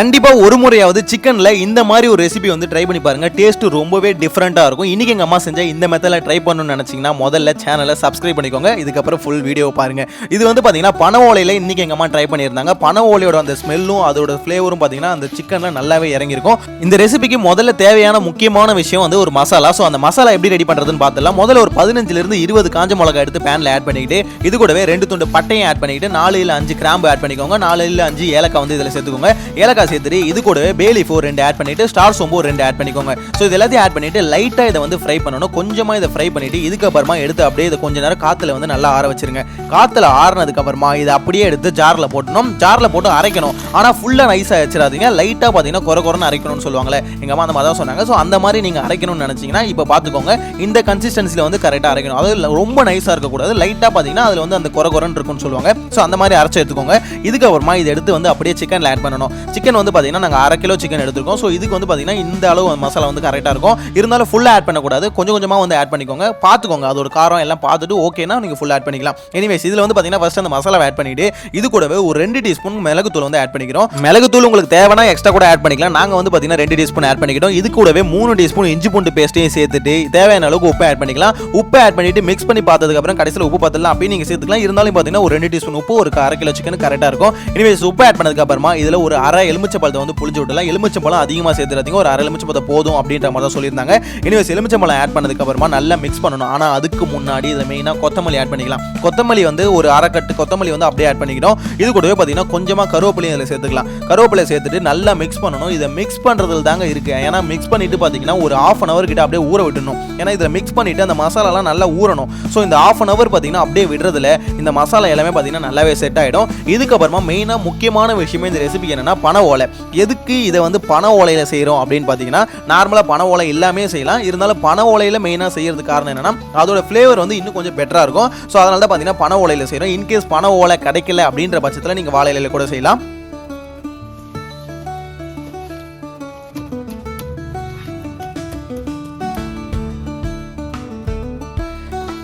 கண்டிப்பாக ஒரு முறையாவது சிக்கனில் இந்த மாதிரி ஒரு ரெசிபி வந்து ட்ரை பண்ணி பாருங்க. டேஸ்ட்டு ரொம்பவே டிஃப்ரெண்ட்டாக இருக்கும். இன்றைக்கி எங்கள் அம்மா செஞ்ச இந்த மெத்தடில் ட்ரை பண்ணணும்னு நினச்சிங்கன்னா முதல்ல சேனலை சப்ஸ்கிரைப் பண்ணிக்கோங்க. இதுக்கப்புறம் ஃபுல் வீடியோ பாருங்கள் இது வந்து பார்த்தீங்கன்னா பன ஓலையில் இன்றைக்கி எங்கள் அம்மா ட்ரை பண்ணியிருந்தாங்க. பனை ஓலையோட அந்த ஸ்மெல்லும் அதோட ஃப்ளேவரும் பார்த்தீங்கன்னா அந்த சிக்கனில் நல்லாவே இறங்கியிருக்கும். இந்த ரெசிபிக்கு முதல்ல தேவையான முக்கியமான விஷயம் வந்து ஒரு மசாலா. ஸோ அந்த மசாலா எப்படி ரெடி பண்ணுறதுன்னு பார்த்துலாம் முதல்ல ஒரு பதினஞ்சுலேருந்து இருபது காஞ்ச மிளகா எடுத்து பேனில் ஆட் பண்ணிக்கிட்டு இது கூடவே ரெண்டு துண்டு பட்டையும் ஆட் பண்ணிக்கிட்டு நாலு இல்லை அஞ்சு கிராம்பு ஆட் பண்ணிக்கோங்க. நாலு இல்லை அஞ்சு ஏலக்காய் வந்து இதில் சேர்த்துக்கோங்க. ஏலக்காய் சேர்த்துட்டு இது கூடவே பேலி ஃபோர் ரெண்டு ஆட் பண்ணிட்டு ஸ்டார் சோம்பு ரெண்டு ஆட் பண்ணிக்கோங்க. ஸோ இது எல்லாத்தையும் ஆட் பண்ணிட்டு லைட்டாக இதை வந்து ஃப்ரை பண்ணணும். கொஞ்சமாக இதை ஃப்ரை பண்ணிட்டு இதுக்கப்புறமா எடுத்து அப்படியே இதை கொஞ்ச நேரம் காற்றுல வந்து நல்லா ஆற வச்சிருங்க. காற்றுல ஆறினதுக்கப்புறமா இதை அப்படியே எடுத்து ஜாரில் போட்டணும். ஜாரில் போட்டு அரைக்கணும். ஆனால் ஃபுல்லாக நைஸாக வச்சிடாதீங்க லைட்டாக பார்த்தீங்கன்னா குறை குறைன்னு அரைக்கணும்னு சொல்லுவாங்களே. எங்கள் அம்மா அந்த மாதிரி தான் சொன்னாங்க. ஸோ அந்த மாதிரி நீங்கள் அரைக்கணும்னு நினச்சிங்கன்னா இப்போ பார்த்துக்கோங்க இந்த கன்சிஸ்டன்சியில் வந்து கரெக்டாக அரைக்கணும். அது ரொம்ப நைஸாக இருக்கக்கூடாது. லைட்டாக பார்த்தீங்கன்னா அதில் வந்து அந்த குறை குறைன்னு இருக்கும்னு சொல்லுவாங்க. ஸோ அந்த மாதிரி அரைச்சி எடுத்துக்கோங்க. இதுக்கப்புறமா இதை எடுத்து வந்து அப்படியே சிக்கனில் ஆட் பண்ணணும். சிக்கன் வந்து பார்த்தீங்கன்னா நாங்கள் அரை கிலோ சிக்கன் எடுத்துருக்கோம். ஸோ இதுக்கு வந்து பார்த்தீங்கன்னா இந்த அளவு மசாலா வந்து கரெக்டாக இருக்கும். இருந்தாலும் ஃபுல்லாக ஆட் பண்ணக்கூடாது. கொஞ்சம் கொஞ்சமாக வந்து ஆட் பண்ணிக்கோங்க. பார்த்துக்கோங்க அதோட காரம் எல்லாம் பார்த்துட்டு ஓகேனா நீங்கள் ஃபுல் ஆட் பண்ணிக்கலாம். எனிவேஸ் இதில் வந்து பார்த்தீங்கன்னா ஃபர்ஸ்ட் அந்த மசாலா ஆட் பண்ணிட்டு இது கூடவே ஒரு ரெண்டு டீஸ்பூன் மிளகுத்தூள் வந்து ஆட் பண்ணிக்கிறோம். மிளகுத்தூள் உங்களுக்கு தேவைன்னா எக்ஸ்ட்ரா கூட ஆட் பண்ணிக்கலாம். நாங்கள் வந்து பார்த்தீங்கன்னா ரெண்டு டீஸ்பூன் ஆட் பண்ணிக்கிட்டோம். இது கூடவே மூணு டீஸ்பூன் இஞ்சி பூண்டு பேஸ்ட்டையும் சேர்த்துட்டு தேவையான அளவுக்கு உப்பு ஆட் பண்ணிக்கலாம். உப்பு ஆட் பண்ணிட்டு மிக்ஸ் பண்ணி பார்த்ததுக்கப்புறம் கடைசியில் உப்பு பார்த்துலாம் அப்படியே நீங்கள் சேர்த்துக்கலாம். இருந்தாலும் பார்த்தீங்கன்னா ஒரு ரெண்டு டீஸ்பூன் உப்பு ஒரு அரை கிலோ சிக்கன் கரெக்டாக இருக்கும். இனிமேல் உப்பு ஆட் பண்ணதுக்கு அப்புறமா இதில் ஒரு அரை எலுமிச்சை எலுமிச்சம்பழத்தை வந்து புளிஞ்சு விடலாம். எலுமிச்சம்பழம் அதிகமாக சேர்த்துறாதீங்க ஒரு அரை எலுமிச்சை போதும் அப்படின்ற மாதிரி தான் சொல்லியிருந்தாங்க. இனிமேல் எலுமிச்சம்பழம் ஆட் பண்ணதுக்கு அப்புறமா நல்லா மிக்ஸ் பண்ணணும். ஆனால் அதுக்கு முன்னாடி இதில் மெயினாக கொத்தமல்லி ஆட் பண்ணிக்கலாம். கொத்தமல்லி வந்து ஒரு அரைக்கட்டு கொத்தமல்லி வந்து அப்படியே ஆட் பண்ணிக்கணும் இது கூடவே பார்த்தீங்கன்னா கொஞ்சமாக கருவேப்பிலையும் இதில் சேர்த்துக்கலாம். கருவேப்பிலை சேர்த்துட்டு நல்லா மிக்ஸ் பண்ணணும். இதை மிக்ஸ் பண்ணுறதுல தாங்க இருக்குது ஏன்னா மிக்ஸ் பண்ணிட்டு பார்த்தீங்கன்னா ஒரு ஆஃப் அன் அவர் கிட்ட அப்படியே ஊற விட்டுணும் ஏன்னா இதில் மிக்ஸ் பண்ணிட்டு அந்த மசாலாலாம் நல்லா ஊறணும். ஸோ இந்த ஆஃப் அன் அவர் பார்த்தீங்கன்னா அப்படியே விடுறதுல இந்த மசாலா எல்லாமே பார்த்தீங்கன்னா நல்லாவே செட் ஆகிடும் இதுக்கப்புறமா மெயினாக முக்கியமான விஷயமே இந்த ரெசிபி என்னன்னா பனை ஓலை. எதுக்கு இதை வந்து பண ஓலையில் செய்கிறோம் அப்படின்னு பார்த்தீங்கன்னா நார்மலாக பண ஓலை எல்லாமே செய்யலாம். இருந்தாலும் பண ஓலையில் மெயினாக செய்கிறது காரணம் என்னன்னா அதோட ஃப்ளேவர் வந்து இன்னும் கொஞ்சம் பெட்டராக இருக்கும். ஸோ அதனால தான் பார்த்தீங்கன்னா பண ஓலையில் செய்கிறோம் இன்கேஸ் பண ஓலை கிடைக்கல அப்படின்ற பட்சத்தில் நீங்கள் வாழை கூட செய்யலாம்.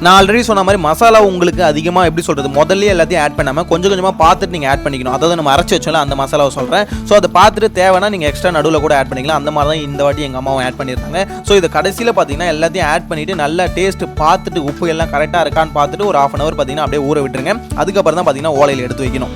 நான் ஆல்ரெடி சொன்ன மாதிரி மசாலா உங்களுக்கு அதிகமாக எப்படி சொல்கிறது முதல்ல எல்லாத்தையும் ஆட் பண்ணாமல் கொஞ்சம் கொஞ்சமாக பார்த்துட்டு நீங்கள் ஆட் பண்ணிக்கணும். அதாவது நம்ம அரைச்சி வச்சோம்ல அந்த மசாலாவை சொல்கிறேன் ஸோ அதை பார்த்துட்டு தேவைன்னா நீங்கள் எக்ஸ்ட்ரா நடுவில் கூட ஆட் பண்ணிக்கலாம். அந்த மாதிரி தான் இந்த வாட்டி எங்கள் அம்மாவும் ஆட் பண்ணியிருந்தாங்க. ஸோ இது கடைசியில் பார்த்தீங்கன்னா எல்லாத்தையும் ஆட் பண்ணிவிட்டு நல்லா டேஸ்ட் பார்த்துட்டு உப்பு எல்லாம் கரெக்டாக இருக்கான்னு பார்த்துட்டு ஒரு ஆஃப் அன் அவர் பார்த்தீங்கன்னா அப்படியே ஊற விட்டுருங்க. அதுக்கப்புறம் தான் பார்த்தீங்கன்னா ஓலையில் எடுத்து வைக்கணும்.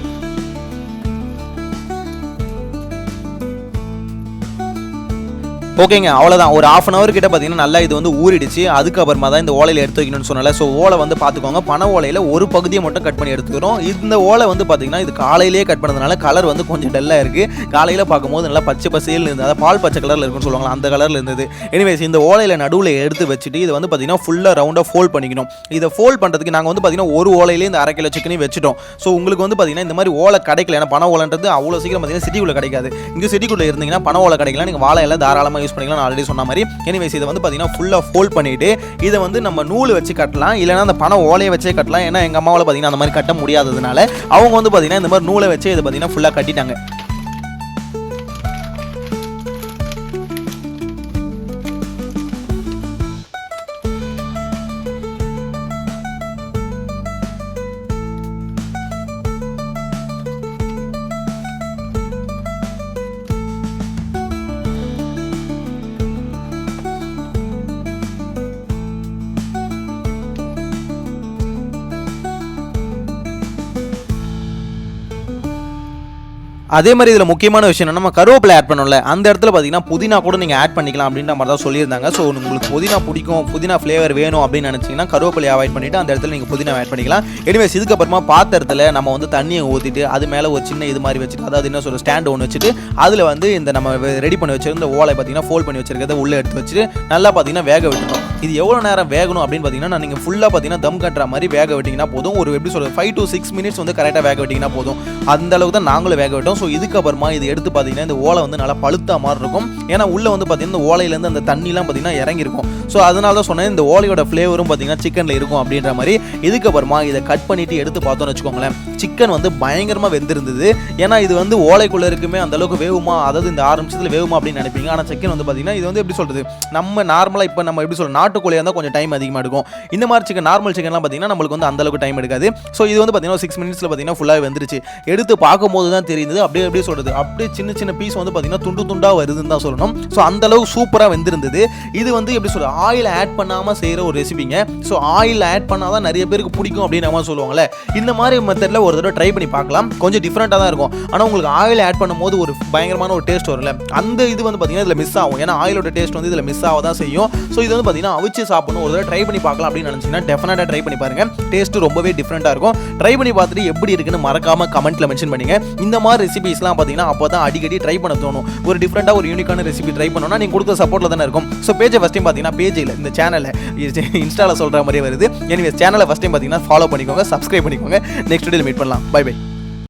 ஓகேங்க அவ்வளோதான் ஒரு ஆஃப் அன் அவர் கிட்ட பார்த்தீங்கன்னா நல்லா இது வந்து ஊறிடுச்சு. அதுக்கப்புறமா தான் இந்த ஓலையில் எடுத்து வைக்கணும்னு சொன்னல ஸோ ஓலை வந்து பார்த்துக்கோங்க பண ஓலையில் ஒரு பகுதியை மட்டும் கட் பண்ணி எடுத்துக்கிறோம். இந்த ஓலை வந்து பார்த்தீங்கன்னா இது காலையிலேயே கட் பண்ணதுனால கலர் வந்து கொஞ்சம் டல்லாக இருக்குது காலையில் பார்க்கும்போது நல்லா பச்சை பசையில் இருந்தது. அதாவது பால் பச்சை கலரில் இருக்குன்னு சொல்லுவாங்க அந்த கலரில் இருந்தது. எனிவேஸ் இந்த ஓலையில் நடுவில் எடுத்து வச்சுட்டு இது வந்து பார்த்தீங்கன்னா ஃபுல்லாக ரவுண்டாக ஃபோல்ட் பண்ணிக்கணும். இதை ஃபோல்ட் பண்ணுறதுக்கு நாங்கள் வந்து பார்த்தீங்கன்னா ஒரு ஓலையிலே இந்த அரை கிலோ சிக்கனையும் வச்சுட்டோம். ஸோ உங்களுக்கு வந்து பார்த்தீங்கன்னா இந்த மாதிரி ஓலை கிடைக்கல. ஏன்னா பண ஓலைன்றது அவ்வளோ சீக்கிரம் பார்த்தீங்கன்னா சிட்டிக்குள்ளே கிடைக்காது. இங்கே சிட்டிக்குள்ளே இருந்தீங்கன்னா பண ஓலை கிடைக்கலாம் நீங்கள் வாழை எல்லாம் தாராளமாக யூஸ் பண்ணிக்கலாம். நான் ஆல்ரெடி சொன்ன மாதிரி. எனிவேஸ் இதை வந்து பார்த்தீங்கன்னா ஃபுல்லாக ஃபோல்ட் பண்ணிட்டு இதை வந்து நம்ம நூல் வச்சு கட்டலாம். இல்லைனா அந்த பணம் ஓலையை வச்சே கட்டலாம். ஏன்னா எங்கள் அம்மாவில் பார்த்தீங்கன்னா அந்த மாதிரி கட்ட முடியாததுனால அவங்க வந்து பார்த்தீங்கன்னா இந்த மாதிரி நூலை வச்சு இதை பார்த்தீங்கன்னா ஃபுல்லாக கட்டிட்டாங்க. அதே மாதிரி இதில் முக்கியமான விஷயம் என்ன நம்ம கருவேப்பிலை ஆட் பண்ணோம்ல அந்த இடத்துல பார்த்தீங்கன்னா புதினா கூட நீங்கள் ஆட் பண்ணிக்கலாம் அப்படின்ற மாதிரி தான் சொல்லியிருந்தாங்க. ஸோ உங்களுக்கு புதினா பிடிக்கும் புதினா ஃப்ளேவர் வேணும் அப்படின்னு நினச்சிங்கன்னா கருவேப்பிலை அவாய்ட் பண்ணிவிட்டு அந்த இடத்துல நீங்கள் புதினா ஆட் பண்ணிக்கலாம். எனிவேஸ் இதுக்கப்புறமா பாத்திரத்தில் நம்ம வந்து தண்ணியை ஊற்றிட்டு அது மேலே ஒரு சின்ன இது மாதிரி வச்சுட்டு அதாவது என்ன சொல்ற ஸ்டாண்ட் ஒன்று வச்சுட்டு அதில் வந்து இந்த நம்ம ரெடி பண்ணி வச்சிருந்த ஓலை பார்த்தீங்கன்னா ஃபோல்ட் பண்ணி வச்சிருக்கிறத உள்ளே எடுத்து வச்சுட்டு நல்லா பார்த்தீங்கன்னா வேக விட்டுணும் இது எவ்வளோ நேரம் வேகணும் அப்படின்னு பார்த்தீங்கன்னா நான் நீங்கள் ஃபுல்லாக பார்த்தீங்கன்னா தம் கட்டுற மாதிரி வேக விட்டிங்கன்னா போதும். ஒரு எப்படி சொல்கிறது ஃபைவ் டு சிக்ஸ் மினிட்ஸ் வந்து கரெக்டாக வேக விட்டிங்கன்னா போதும். அந்த அளவுக்கு தான் நாங்களும் வேக விட்டோம். ஸோ இதுக்கப்புறமா இது எடுத்து பார்த்தீங்கன்னா இந்த ஓலை வந்து நல்லா பழுத்தா மாதிரி இருக்கும். ஏன்னா உள்ளே வந்து பார்த்தீங்கன்னா இந்த ஓலையிலேருந்து அந்த தண்ணிலாம் பார்த்தீங்கன்னா இறங்கியிருக்கும். ஸோ அதனால தான் சொன்னேன் இந்த ஓலையோட ஃப்ளேவரும் பார்த்தீங்கன்னா சிக்கனில் இருக்கும் அப்படின்ற மாதிரி. இதுக்கப்புறமா இதை கட் பண்ணிவிட்டு எடுத்து பார்த்தோம்னு வச்சுக்கோங்களேன். சிக்கன் வந்து பயங்கரமாக வெந்திருந்தது. ஏன்னா இது வந்து ஓலைக்குள்ளே இருக்குமே அந்த அளவுக்கு வேவுமா? அதாவது இந்த ஆறு நிமிஷத்தில் வேகுமா அப்படின்னு நினைப்பீங்க. ஆனால் சிக்கன் வந்து பார்த்தீங்கன்னா இது வந்து எப்படி சொல்கிறது நம்ம நார்மலாக இப்போ நம்ம எப்படி சொல்கிறோம் நாட்டுக்கோழியாக இருந்தால் கொஞ்சம் டைம் அதிகமாக எடுக்கும். இந்த மாதிரி சிக்கன் நார்மல் சிக்கன்லாம் பார்த்தீங்கன்னா நம்மளுக்கு வந்து அந்த அளவுக்கு டைம் எடுக்காது. ஸோ இது வந்து பார்த்தீங்கன்னா சிக்ஸ் மினிட்ஸில் பார்த்தீங்கன்னா ஃபுல்லாக வந்துருச்சு. எடுத்து பார்க்கும்போது தான் தெரியுது. அப்படியே அப்படியே சொல்கிறது அப்படியே சின்ன சின்ன பீஸ் வந்து பார்த்தீங்கன்னா துண்டு துண்டாக வருதுன்னு தான் சொல்லணும். ஸோ அந்த அளவுக்கு சூப்பராக வெந்திருந்தது. இது வந்து எப்படி சொல்கிறது ஆயில் ஆட் பண்ணாமல் செய்கிற ஒரு ரெசிபிங்க ஸோ ஆயில் ஆட் பண்ணால் தான் நிறைய பேருக்கு பிடிக்கும் அப்படின்னு நம்ம சொல்லுவாங்களே இந்த மாதிரி மெத்தடில் ஒரு ஒரு தடவை ட்ரை பண்ணி பார்க்கலாம். கொஞ்சம் டிஃப்ரெண்ட்டாக தான் இருக்கும். ஆனால் உங்களுக்கு ஆயில் ஆட் பண்ணும்போது ஒரு பயங்கரமான ஒரு டேஸ்ட் வரும்ல. அந்த இது வந்து பார்த்தீங்கன்னா இதில் மிஸ் ஆகும். ஏன்னா ஆயிலோட டேஸ்ட் வந்து இதில் மிஸ் ஆக தான் செய்யும். ஸோ இது வந்து பார்த்தீங்கன்னா அவிச்சு சாப்பிடணும். ஒரு தடவை ட்ரை பண்ணி பார்க்கலாம் அப்படின்னு நினச்சிங்கன்னா டெஃபினட்டாக ட்ரை பண்ணி பாருங்கள் டேஸ்ட் ரொம்பவே டிஃப்ரெண்ட்டாக இருக்கும். ட்ரை பண்ணி பார்த்துட்டு எப்படி இருக்குன்னு மறக்காம கமெண்ட்டில் மென்ஷன் பண்ணுங்க. இந்த மாதிரி ரெசிபிஸ்லாம் பார்த்தீங்கன்னா அப்போ தான் அடிக்கடி ட்ரை பண்ண தோணும். ஒரு டிஃப்ரெண்ட்டாக ஒரு யூனிக்கான ரெசிபி ட்ரை பண்ணோன்னா நீங்கள் கொடுத்த சப்போர்ட்டில் தானே இருக்கும். ஸோ பேஜை ஃபஸ்ட் டைம் பார்த்தீங்கன்னா பேஜில் இந்த சேனலில் இன்ஸ்டாவில் சொல்கிற மாதிரி வருது. எனிவேஸ் சேனலை ஃபஸ்ட் டைம் பார்த்தீங்கன்னா ஃபாலோ பண்ணிக்கோங்க சப்ஸ்கிரைப் பண்ணிக்கோங்க. நெக்ஸ்ட் டே மீட் பண்ணலாம். Bye bye